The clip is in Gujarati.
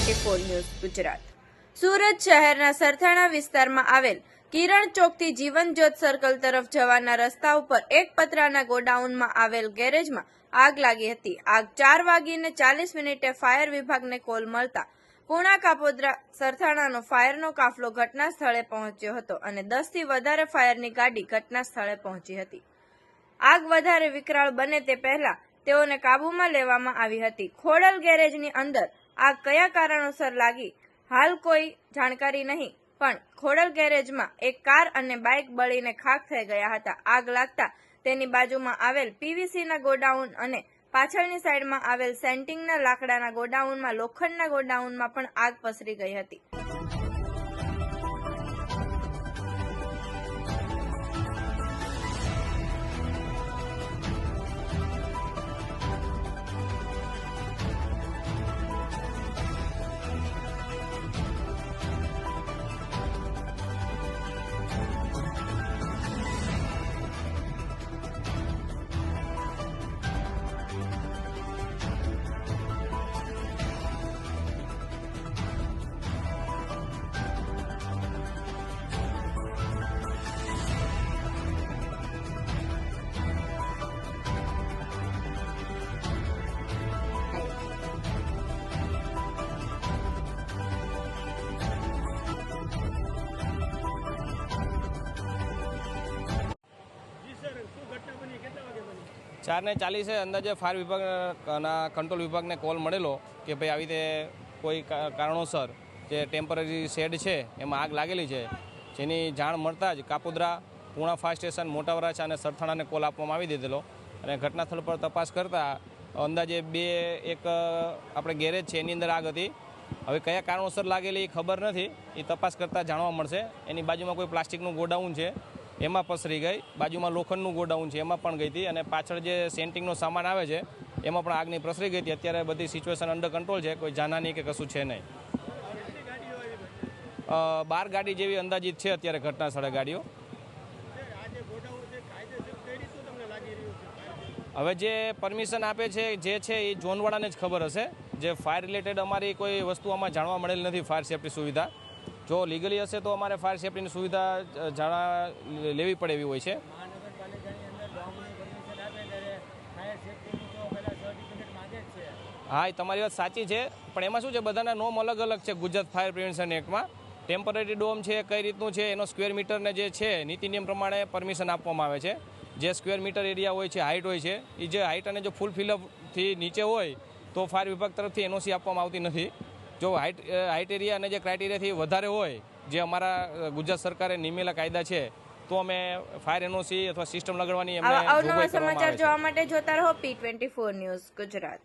Four news Gujarat. સુરત શહેરના સરથાણા વિસ્તારમાં આવેલ કિરણ ચોકથી જીવનજ્યોત સર્કલ તરફ જવાના રસ્તા ઉપર એક પતરાના ગોડાઉનમાં આવેલ ગેરેજમાં આગ લાગી હતી. આગ ચાર વાગીને ચાલીસ મિનિટે ફાયર વિભાગને કોલ મળતા પૂણા કાપોદ્રા સરથાણાનો ફાયરનો કાફલો ઘટના સ્થળે પહોંચ્યો હતો અને દસથી વધારે ફાયરની ગાડી ઘટના સ્થળે પહોંચી હતી. આગ વધારે વિકરાળ બને તે પહેલા તેઓને કાબૂમાં લેવામાં આવી હતી. ખોડલ ગેરેજની અંદર આગ કયા કારણોસર લાગી? હાલ કોઈ જાણકારી નહીં, પણ ખોડલ ગેરેજમાં એક કાર અને બાઇક બળીને ખાખ થઈ ગયા હતા. આગ લાગતા તેની બાજુમાં આવેલ પીવીસીના ગોડાઉન અને પાછળની સાઈડમાં આવેલ સેન્ટિંગના લાકડાના ગોડાઉનમાં, લોખંડના ગોડાઉનમાં પણ આગ પસરી ગઈ હતી. ચાર ને ચાલીસે અંદાજે ફાયર વિભાગના કંટ્રોલ વિભાગને કોલ મળેલો કે ભાઈ આવી રીતે કોઈ કારણોસર જે ટેમ્પરરી શેડ છે, એમાં આગ લાગેલી છે, જેની જાણ મળતા જ કાપોદ્રા, પૂણા ફાયર સ્ટેશન મોટા અને સરથાણાને કોલ આપવામાં આવી દીધેલો અને ઘટના સ્થળ પર તપાસ કરતા અંદાજે બે, એક આપણે ગેરેજ છે, એની અંદર આગ હતી. હવે કયા કારણોસર લાગેલી એ ખબર નથી. એ તપાસ કરતાં જાણવા મળશે. એની બાજુમાં કોઈ પ્લાસ્ટિકનું ગોડાઉન છે. એમાં પસરી ગઈ. બાજુમાં લોખંડનું ગોડાઉન છે, એમાં પણ ગઈ હતી અને પાછળ જે સેન્ટિંગનો સામાન આવે છે, એમાં પણ આગની પ્રસરી ગઈ હતી. અત્યારે બધી સિચ્યુએશન અંડર કંટ્રોલ છે, કોઈ જાનહાની કે કશું છે નહીં. બાર ગાડી જેવી અંદાજિત છે અત્યારે ઘટના સ્થળે ગાડીઓ. હવે જે પરમિશન આપે છે, જે છે એ ઝોનવાળાને જ ખબર હશે. જે ફાયર રિલેટેડ અમારી કોઈ વસ્તુ આમાં જાણવા મળેલ નથી ફાયર સેફ્ટી સુવિધા. જો લીગલી હશે તો અમારે ફાયર સેફ્ટીની સુવિધા અ, જાણવા લેવી પડે એવી હોય છે. હા એ તમારી વાત સાચી છે. પણ એમાં શું છે બધાના નોમ અલગ અલગ છે ગુજરાત ફાયર પ્રિવેન્શન એક્ટમાં ટેમ્પરરી ડોમ છે કઈ રીતનું છે એનો સ્ક્વેર મીટરને જે છે નીતિ નિયમ પ્રમાણે પરમિશન આપવામાં આવે છે. જે સ્ક્વેર મીટર એરિયા હોય છે હાઇટ હોય છે એ જે હાઇટ અને જો ફૂલ ફિલઅપથી નીચે હોય તો ફાયર વિભાગ તરફથી એનઓસી આપવામાં આવતી નથી. જો હાઇટ હાઇટ એરિયા અને જે ક્રાઇટેરિયાથી વધારે હોય જે અમારા ગુજરાત સરકારે નિમેલા કાયદા છે તો અમે ફાયર એનઓસી અથવા સિસ્ટમ લગાડવાની કરવામાં સમાચાર જોવા માટે જોતા રહો P twenty four news Gujarat.